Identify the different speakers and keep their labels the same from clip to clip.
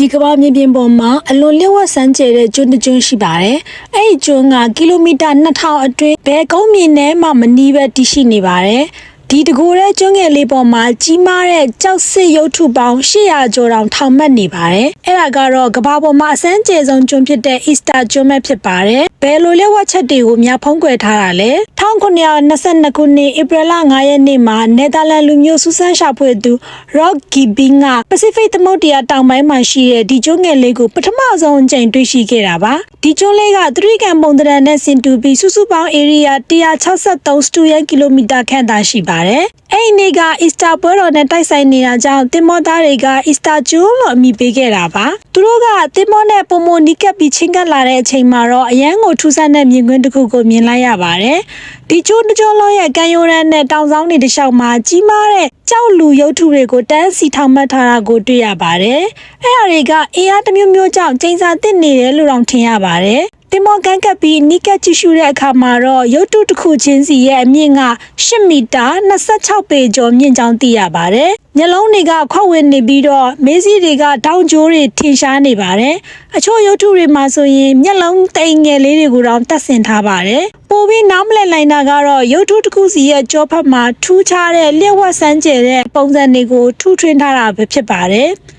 Speaker 1: ဒီကမ္ဘာမြေပြင်ပေါ်မှာအလွန်လျှို့ဝှက်စမ်းကြဲတဲ့ကျွန်းတစ်ကျွန်းရှိပါတယ်။အဲ့ဒီကျွန်းကကီလိုမီတာ2000အတွင်းဘယ်ကုန်းမြင့်နဲ့မှမနီးပဲတည်ရှိနေပါတယ်။ ဒီတကိုယ်တဲ့ကျွန်းငယ်လေးပေါ်မှာကြီးမားတဲ့ကြောက်စစ်ရုပ်ထုပေါင်း800ကျော်တောင်ထောင်မှတ်နေပါတယ်။အဲ့ဒါကတော့ကမ္ဘာပေါ်မှာအစမ်းကျဲဆုံးကျွန်းဖြစ်တဲ့ Easter ကျွန်းပဲဖြစ်ပါတယ်။ဘယ်လိုလျှို့ဝှက်ချက်တွေကိုများဖုံးကွယ်ထားတာလဲ။1922ခုနှစ်ဧပြီလ9ရက်နေ့မှာနယ်သာလန်လူမျိုးစူးစမ်းရှာဖွေသူ Rock Gibbing က Pacific သမုဒ္ဒရာတောင်ပိုင်းမှာရှိတဲ့ဒီကျွန်းငယ်လေးကိုပထမဆုံးအကြိမ်တွေ့ရှိခဲ့တာပါ။ဒီကျွန်းလေးကသတိကံပုံသဏ္ဍာန်နဲ့ဆင်တူပြီးစုစုပေါင်း area 163 square kilometer ခန့်သာရှိပါတယ်။အဲ့ဒီနေ့က Easter ပွဲတော်နဲ့တိုက်ဆိုင်နေတာကြောင့်တင်မောသားတွေက Easter ကျွန်းလို့အမည်ပေးခဲ့တာပါ။သူတို့ကတင်မောနဲ့ပုံမနီးကပ်ပြီးချင်းကပ်လာတဲ့အချိန်မှာတော့အရန်ကိုထူးဆန်းတဲ့မြင်ကွင်းတစ်ခုကိုမြင်လိုက်ရပါတယ်။ဒီကျွန်းတစ်ကျွန်းလုံးရဲ့ကံရိုးရမ်းနဲ့တောင်ဆောင်တွေတစ်လျှောက်မှာကြီးမားတဲ့ကြောက်လူရုပ်ထုတွေကိုတန်းစီထောင်မှတ်ထားတာကိုတွေ့ရပါတယ်။အဲ့ဒါတွေကအေးအားတစ်မျိုးမျိုးကြောင့်ကျိန်စာတစ်နေတယ်လို့တောင်ထင်ရပါတယ်။ တင်မောကန်ကပ်ပြီးနီးကပ်ကြည့်ရှုတဲ့အခါမှာတော့ရုပ်တုတစ်ခုချင်းစီရဲ့အမြင့်က10မီတာ26ပေကျော်မြင့်ကြောင်းသိရပါတယ်။မျက်လုံးတွေကခွက်ဝင်နေပြီးတော့မေးစီးတွေကတောင်ကျိုးတွေထင်ရှားနေပါတယ်။အချို့ရုပ်တုတွေမှာဆိုရင်မျက်လုံးတိမ်ငယ်လေးတွေကိုတောင်တတ်ဆင်ထားပါတယ်။ပိုပြီးနားမလည်နိုင်တာကတော့ရုပ်တုတစ်ခုစီရဲ့ကြောဖက်မှာထူးခြားတဲ့လျှက်ဝက်စမ်းကျယ်တဲ့ပုံစံတွေကိုထူးထွင်းထားတာပဲဖြစ်ပါတယ်။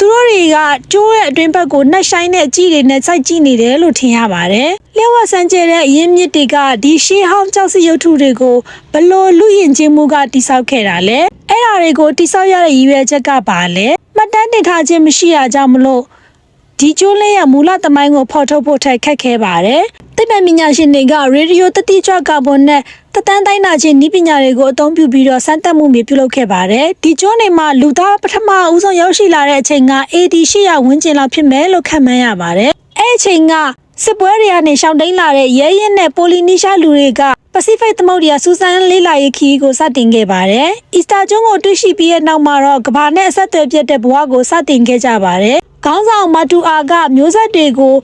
Speaker 1: သူတို့တွေကကျိုးရဲ့အတွင်းဘက်ကိုနှက်ဆိုင်တဲ့အကြည့်တွေနဲ့စိုက်ကြည့်နေတယ်လို့ထင်ရပါတယ်။လျှက်ဝက်စမ်းကျဲတဲ့အရင်းမြစ်တွေကဒီရှေးဟောင်းကြောက်စစ်ရုပ်ထုတွေကိုဘလို့လူရင်ချင်းမှုကတိဆောက်ခဲ့တာလဲ။အဲ့ဒါတွေကိုတိဆောက်ရတဲ့ရည်ရွယ်ချက်ကပါလဲ။မှတ်တမ်းတင်ထားခြင်းမရှိတာကြောင့်မလို့ ဒီကျိုးလေးရဲ့မူလသမိုင်းကိုဖော်ထုတ်ဖို့ထိုက်ခက်ခဲပါတယ်။သိပ္ပံပညာရှင်တွေကရေဒီယိုတတိကြွကာဗွန်နဲ့တတန်းတိုင်းနာခြင်းဤပညာတွေကိုအသုံးပြုပြီးတော့စမ်းသပ်မှုမျိုးပြုလုပ်ခဲ့ပါတယ်။ဒီကျွန်းနေမှာလူသားပထမအဦးဆုံးရောက်ရှိလာတဲ့အချိန်က AD 800ဝန်းကျင်လောက်ဖြစ်မယ်လို့ခန့်မှန်းရပါတယ်။အဲ့အချိန်ကစစ်ပွဲတွေကနေရှောင်တိန်လာတဲ့ရဲရင်နဲ့ပိုလီနီရှားလူတွေကပစိဖိတ်သမုဒ္ဒရာစူးစမ်းလေးလာရေးခီးကိုစတင်ခဲ့ပါတယ်။အီစတာကျွန်းကိုတွေ့ရှိပြီးတဲ့နောက်မှာတော့ကမ္ဘာနဲ့အဆက်အသွယ်ပြတ်တဲ့ဘဝကိုစတင်ခဲ့ကြပါတယ်။ ခေါင်းဆောင်မတူအာကမျိုးဆက်တွေကို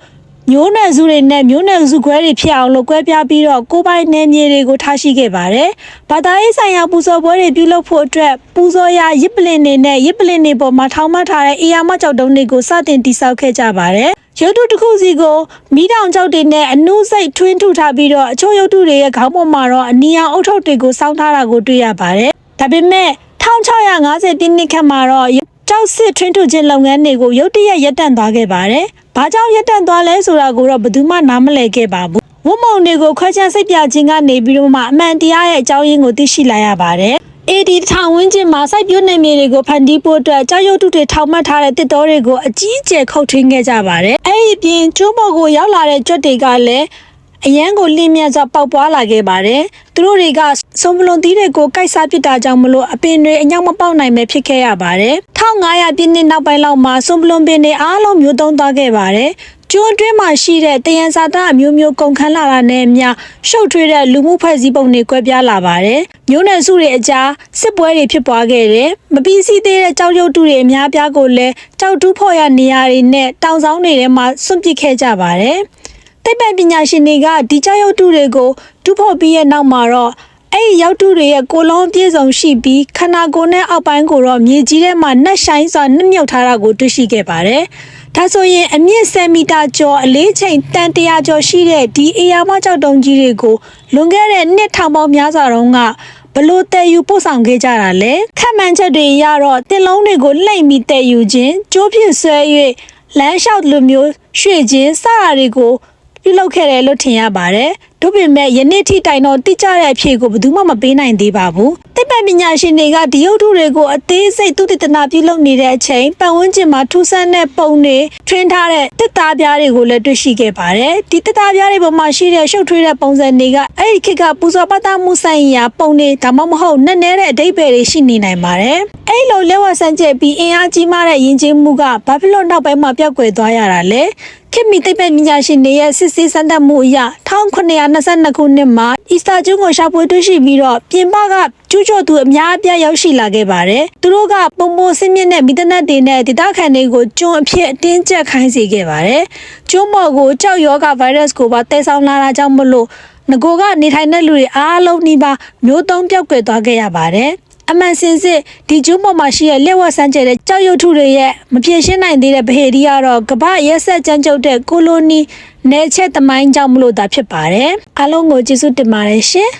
Speaker 1: မျိုးနွယ်စုတွေနဲ့မျိုးနွယ်စုခွဲတွေဖြစ်အောင်လို့ကွဲပြားပြီးတော့ကိုယ်ပိုင်နယ်မြေတွေကိုထားရှိခဲ့ပါတယ်။ဘာသာရေးဆိုင်ရာပူဇော်ပွဲတွေပြုလုပ်ဖို့အတွက်ပူဇော်ရာရစ်ပလင်တွေနဲ့ရစ်ပလင်တွေပေါ်မှာထောင်မှတ်ထားတဲ့အေယာမကြောက်တုံးတွေကိုစတင်တိစောက်ခဲ့ကြပါတယ်။ရုပ်တုတစ်ခုစီကိုမိတောင်ကြောက်တွေနဲ့အနုစိတ်ထွင်းထုထားပြီးတော့အချို့ရုပ်တုတွေရဲ့ခေါင်းပေါ်မှာတော့အနီရောင်အုတ်ထုပ်တွေကိုစောင်းထားတာကိုတွေ့ရပါတယ်။ဒါပေမဲ့1650ပြည့်နှစ်ခန့်မှာတော့ ကြောက်စစ်ထွင်းထုခြင်းလုပ်ငန်းတွေကိုရုတ်တရက်ရပ်တန့်သွားခဲ့ပါတယ်။ဘာကြောင့်ရပ်တန့်သွားလဲဆိုတာကိုတော့ဘယ်သူမှနားမလည်ခဲ့ပါဘူး။ဝတ်မုံတွေကိုခွဲခြားစိတ်ပြခြင်းကနေပြီးတော့မှအမှန်တရားရဲ့အကြောင်းရင်းကိုသိရှိလာရပါတယ်။ AD ထောင်ဝင်းကျင်မှာစိုက်ပျိုးနေမြေတွေကိုဖန်တီးဖို့အတွက်ကြောက်ရွံ့တုတွေထောင်မှတ်ထားတဲ့တစ်တော်တွေကိုအကြီးအကျယ်ခုတ်ထင်းခဲ့ကြပါတယ်။အဲ့ဒီအပြင်ကျိုးပေါ်ကိုရောက်လာတဲ့ကြွက်တွေကလည်း အရန်ကိုလင်းမြတ်စွာပေါက်ပွားလာခဲ့ပါတယ်။သူတို့တွေကစုံပလွန်သီးတွေကိုကိုက်စားပစ်တာကြောင့်မလို့အပင်တွေအညောင်မပေါက်နိုင်ပဲဖြစ်ခဲ့ရပါတယ်။1500ပြည့်နှစ်နောက်ပိုင်းလောက်မှာစုံပလွန်ပင်တွေအားလုံးမျိုးသုံးသွားခဲ့ပါတယ်။ကျွန်းအတွင်းမှာရှိတဲ့တယံဇာတအမျိုးမျိုးကုန်ခန်းလာတာနဲ့အမျှရှုပ်ထွေးတဲ့လူမှုဖွဲ့စည်းပုံတွေကွဲပြားလာပါတယ်။မျိုးနယ်စုတွေအကြားစစ်ပွဲတွေဖြစ်ပွားခဲ့တယ်။မပြီးစီးသေးတဲ့ကြောက်ရွံ့တုတွေအများပြားကိုလည်းကြောက်တူးဖော်ရနေရာတွေနဲ့တောင်ဆောင်တွေထဲမှာစွန့်ပစ်ခဲ့ကြပါတယ်။ သိပ္ပံပညာရှင်တွေကဒီကြောက်ရုပ်တုတွေကိုတူးဖော်ပြီးရဲ့နောက်မှာတော့အဲ့ဒီရောက်တုတွေရဲ့ကိုလုံးအပြည့်စုံရှိပြီးခန္ဓာကိုယ်နဲ့အောက်ပိုင်းကိုတော့မြေကြီးထဲမှာနှက်ဆိုင်စွာနှမြုပ်ထားတာကိုတွေ့ရှိခဲ့ပါတယ်။ဒါဆိုရင်အမြင့်10မီတာကျော်အလေးချိန်တန်100ကျော်ရှိတဲ့ဒီအေယာမကျောက်တုံးကြီးတွေကိုလွန်ခဲ့တဲ့နှစ်ထောင်ပေါင်းများစွာတုန်းကဘလို့တည်ယူပို့ဆောင်ခဲ့ကြတာလဲခက်မှန်ချက်တွေရတော့တင်လုံးတွေကိုလှိမ့်ပြီးတည်ယူခြင်းကြိုးဖြစ်ဆွဲ၍လမ်းလျှောက်လိုမျိုးရွှေ့ခြင်းစတာတွေကို ပြုလုပ်ခဲ့တယ်လို့ထင်ရပါတယ်။ တို့ပေမဲ့ယနေ့ထိတိုင်တော့တိကျတဲ့အဖြေကိုဘယ်သူမှမပေးနိုင်သေးပါဘူး။သိပ္ပံပညာရှင်တွေကဒီရုပ်ထုတွေကိုအသေးစိတ်သုတေသနပြုလုပ်နေတဲ့အချိန်ပတ်ဝန်းကျင်မှာထူးဆန်းတဲ့ပုံတွေထွင်းထားတဲ့တစ်သားပြားတွေကိုလည်းတွေ့ရှိခဲ့ပါတယ်။ဒီတစ်သားပြားတွေပေါ်မှာရှိတဲ့ရှုပ်ထွေးတဲ့ပုံစံတွေကအဲ့ဒီခေတ်ကပူဇော်ပတ်သားမှုဆိုင်ရာပုံတွေဒါမှမဟုတ်နက်နဲတဲ့အဓိပ္ပာယ်တွေရှိနေနိုင်ပါတယ်။အဲ့လိုလက်ဝတ်ဆန်းကျက်ပြီးအင်အားကြီးမားတဲ့ယဉ်ကျေးမှုကဘာဖြစ်လို့နောက်ပိုင်းမှာပျောက်ကွယ်သွားရတာလဲ။ခေတ်မီသိပ္ပံပညာရှင်တွေရဲ့စစ်ဆေးစမ်းသပ်မှုအရ1922ခုနှစ်မှာအီစတာကျွန်းကိုရှာဖွေတွေ့ရှိပြီးတော့ပြင်ပကကျူးကျော်သူအများအပြားရောက်ရှိလာခဲ့ပါတယ်။သူတို့ကပုံပုံစင်းမြင့်တဲ့မီတနက်တွေနဲ့ဒေသခံတွေကိုကျွန်းအဖြစ်အတင်းကျပ်ခိုင်းစေခဲ့ပါတယ်။ကျွန်းပေါ်ကိုကြောက်ရောဂါဗိုင်းရပ်စ်ကိုပါတည်ဆောင်လာတာကြောင့်မလို့ငကိုကနေထိုင်တဲ့လူတွေအားလုံးနှိပါမျိုးသုံးပြောက်ကွယ်သွားခဲ့ရပါတယ်။ အမှန်စင်စစ်ဒီကျွန်းပေါ်မှာရှိတဲ့လက်ဝတ်စမ်းကျဲတဲ့ကြောက်ရွံ့ထုတွေရဲ့မပြေရှင်းနိုင်သေးတဲ့ဗဟေဒီကတော့ကမ္ဘာရက်ဆက်ကြမ်းကြုတ်တဲ့ကိုလိုနီနယ်ချက်သမိုင်းကြောင့်မလို့သာဖြစ်ပါတယ်အားလုံးကိုကျေးဇူးတင်ပါတယ်ရှင်